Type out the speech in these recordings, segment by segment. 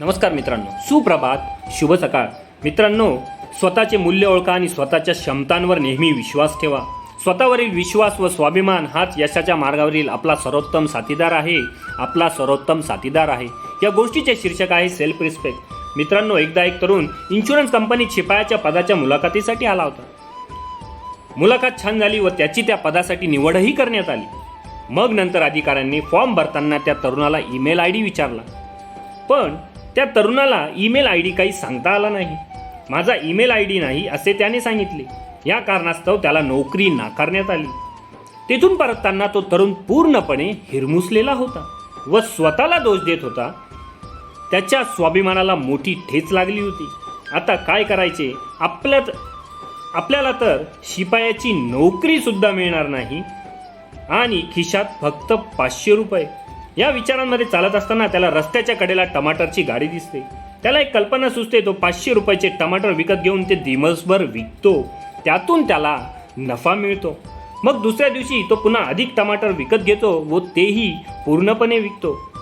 नमस्कार मित्रांनो सुप्रभात शुभ सकाळ. मित्रांनो स्वतःचे मूल्य ओळखा आणि स्वतःच्या क्षमतांवर नेहमी विश्वास ठेवा. स्वतःवरील विश्वास व स्वाभिमान हाच यशाच्या मार्गावरील आपला सर्वोत्तम साथीदार आहे. आपला सर्वोत्तम साथीदार आहे. या गोष्टीचे शीर्षक आहे सेल्फ रिस्पेक्ट मित्रांनो एकदा एक तरुण इन्शुरन्स कंपनीत शिपायाच्या पदाच्या मुलाखतीसाठी आला होता. मुलाखत छान झाली व त्याची त्या पदासाठी निवडही करण्यात आली. मग नंतर अधिकाऱ्यांनी फॉर्म भरताना त्या तरुणाला ईमेल आय डी विचारला. पण त्या तरुणाला ईमेल आय डी काही सांगता आला नाही. माझा ईमेल आय डी नाही असे त्याने सांगितले. या कारणास्तव त्याला नोकरी नाकारण्यात आली. तेथून परतताना तो तरुण पूर्णपणे हिरमुसलेला होता व स्वतःला दोष देत होता. त्याच्या स्वाभिमानाला मोठी ठेच लागली होती. आता काय करायचे? आपल्यात आपल्याला तर शिपायाची नोकरीसुद्धा मिळणार नाही आणि खिशात फक्त पाचशे रुपये. या विचारांमध्ये चालत असताना त्याला रस्त्याच्या कडेला टमाटरची गाडी दिसते. त्याला एक कल्पना सुचते तो पाचशे रुपयाचे टमाटर विकत घेऊन ते दिवसभर विकतो. त्यातून त्याला नफा मिळतो. मग दुसऱ्या दिवशी तो पुन्हा अधिक टमाटर विकत घेतो व तेही पूर्णपणे विकतो.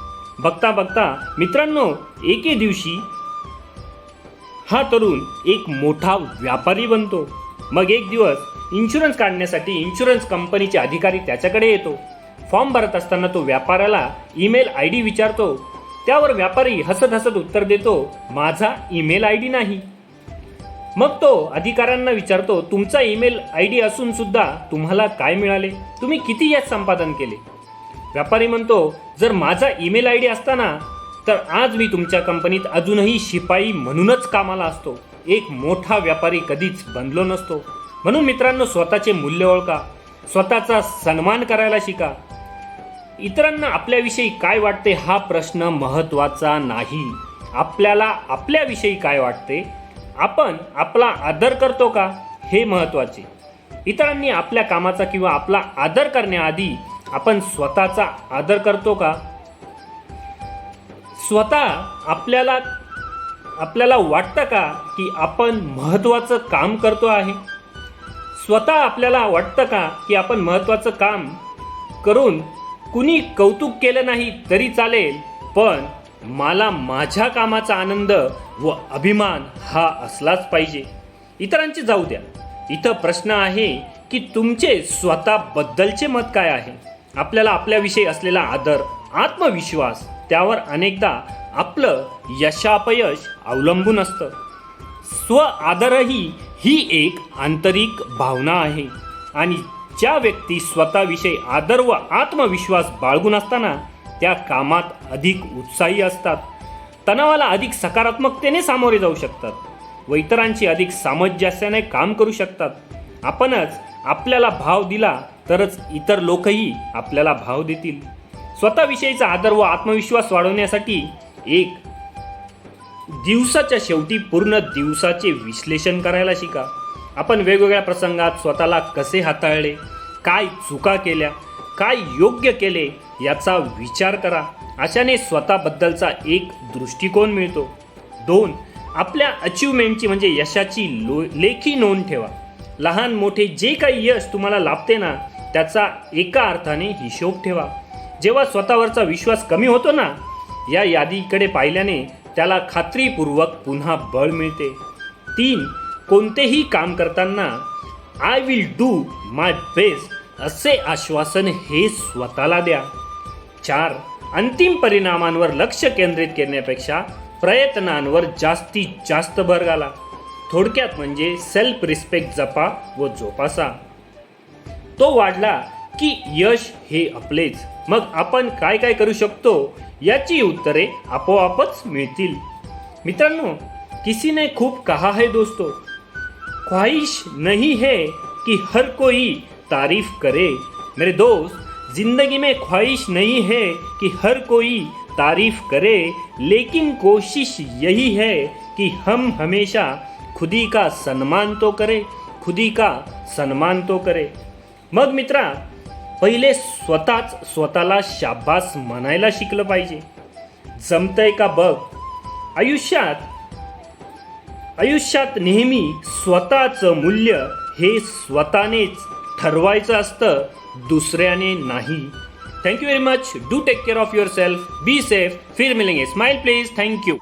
बघता बघता मित्रांनो एके दिवशी हा तरुण एक मोठा व्यापारी बनतो. मग एक दिवस इन्शुरन्स काढण्यासाठी इन्शुरन्स कंपनीचे अधिकारी त्याच्याकडे येतो. फॉर्म भरत असताना तो व्यापाऱ्याला ईमेल आय डी विचारतो. त्यावर व्यापारी हसत हसत उत्तर देतो माझा ईमेल आय डी नाही. मग तो अधिकाऱ्यांना विचारतो तुमचा ईमेल आय डी असून सुद्धा तुम्हाला काय मिळाले? तुम्ही किती यात संपादन केले? व्यापारी म्हणतो जर माझा ईमेल आय डी असताना तर आज मी तुमच्या कंपनीत अजूनही शिपाई म्हणूनच कामाला असतो. एक मोठा व्यापारी कधीच बनलो नसतो. म्हणून मित्रांनो स्वतःचे मूल्य ओळखा. स्वतःचा सन्मान करायला शिका. इतरांना आपल्याविषयी काय वाटते हा प्रश्न महत्त्वाचा नाही. आपल्याला आपल्याविषयी काय वाटते? आपण आपला आदर करतो का? हे महत्त्वाचे. इतरांनी आपल्या कामाचा किंवा आपला आदर करण्याआधी आपण स्वतःचा आदर करतो का? स्वतः आपल्याला आपल्याला वाटतं का की आपण महत्त्वाचं काम करतो आहे? स्वतः आपल्याला वाटतं का की आपण महत्त्वाचं काम करून कुणी कौतुक केलं नाही तरी चालेल पण मला माझ्या कामाचा आनंद व अभिमान हा असलाच पाहिजे. इतरांचे जाऊ द्या. इथं प्रश्न आहे की तुमचे स्वतःबद्दलचे मत काय आहे? आपल्याला आपल्याविषयी असलेला आदर आत्मविश्वास त्यावर अनेकदा आपलं यशापयश अवलंबून असतं. स्व आदरही ही एक आंतरिक भावना आहे आणि ज्या व्यक्ती स्वतःविषयी आदर व आत्मविश्वास बाळगून असताना त्या कामात अधिक उत्साही असतात. तणावाला अधिक सकारात्मकतेने सामोरे जाऊ शकतात व इतरांची अधिक सामंजस्याने काम करू शकतात. आपणच आपल्याला भाव दिला तरच इतर लोकही आपल्याला भाव देतील. स्वतःविषयीचा आदर व आत्मविश्वास वाढवण्यासाठी एक दिवसाच्या शेवटी पूर्ण दिवसाचे विश्लेषण करायला शिका. आपण वेगवेगळ्या प्रसंगात स्वतःला कसे हाताळले काय चुका केल्या काय योग्य केले याचा विचार करा. अशाने स्वतःबद्दलचा एक दृष्टिकोन मिळतो. दोन आपल्या अचिव्हमेंटची म्हणजे यशाची लो लेखी नोंद ठेवा. लहान मोठे जे काही यश तुम्हाला लाभते ना त्याचा एका अर्थाने हिशोब ठेवा. जेव्हा स्वतःवरचा विश्वास कमी होतो ना या यादीकडे पाहिल्याने त्याला खात्रीपूर्वक पुन्हा बळ मिळते. तीन कोणतेही काम करताना I will do my best असे आश्वासन हे स्वतःला द्या. चार अंतिम परिणामांवर लक्ष केंद्रित करण्यापेक्षा प्रयत्नांवर जास्तीत जास्त भर घाला. थोडक्यात म्हणजे सेल्फ रिस्पेक्ट जपा व जोपासा. तो वाढला की यश हे आपलेच. मग आपण काय काय करू शकतो याची उत्तरे आपोआपच मिळतील. मित्रांनो किसी ने खूप कहा है दोस्तों ख्वाहिश नहीं है कि हर कोई तारीफ करे। मेरे दोस्त जिंदगी में ख्वाहिश नहीं है कि हर कोई तारीफ करे लेकिन कोशिश यही है कि हम हमेशा खुदी का सम्मान तो करें खुदी का सन्मान तो करें। मग मित्रा पहिले स्वतःच स्वतःला शाबास म्हणायला शिकलं पाहिजे। जमतंय का बघ? आयुष्यात आयुष्यात नेहमी स्वतःचं मूल्य हे स्वतःनेच ठरवायचं असतं दुसऱ्याने नाही. Thank you very much do take care of yourself be safe फिर मिलेंगे स्माइल प्लीज थँक्यू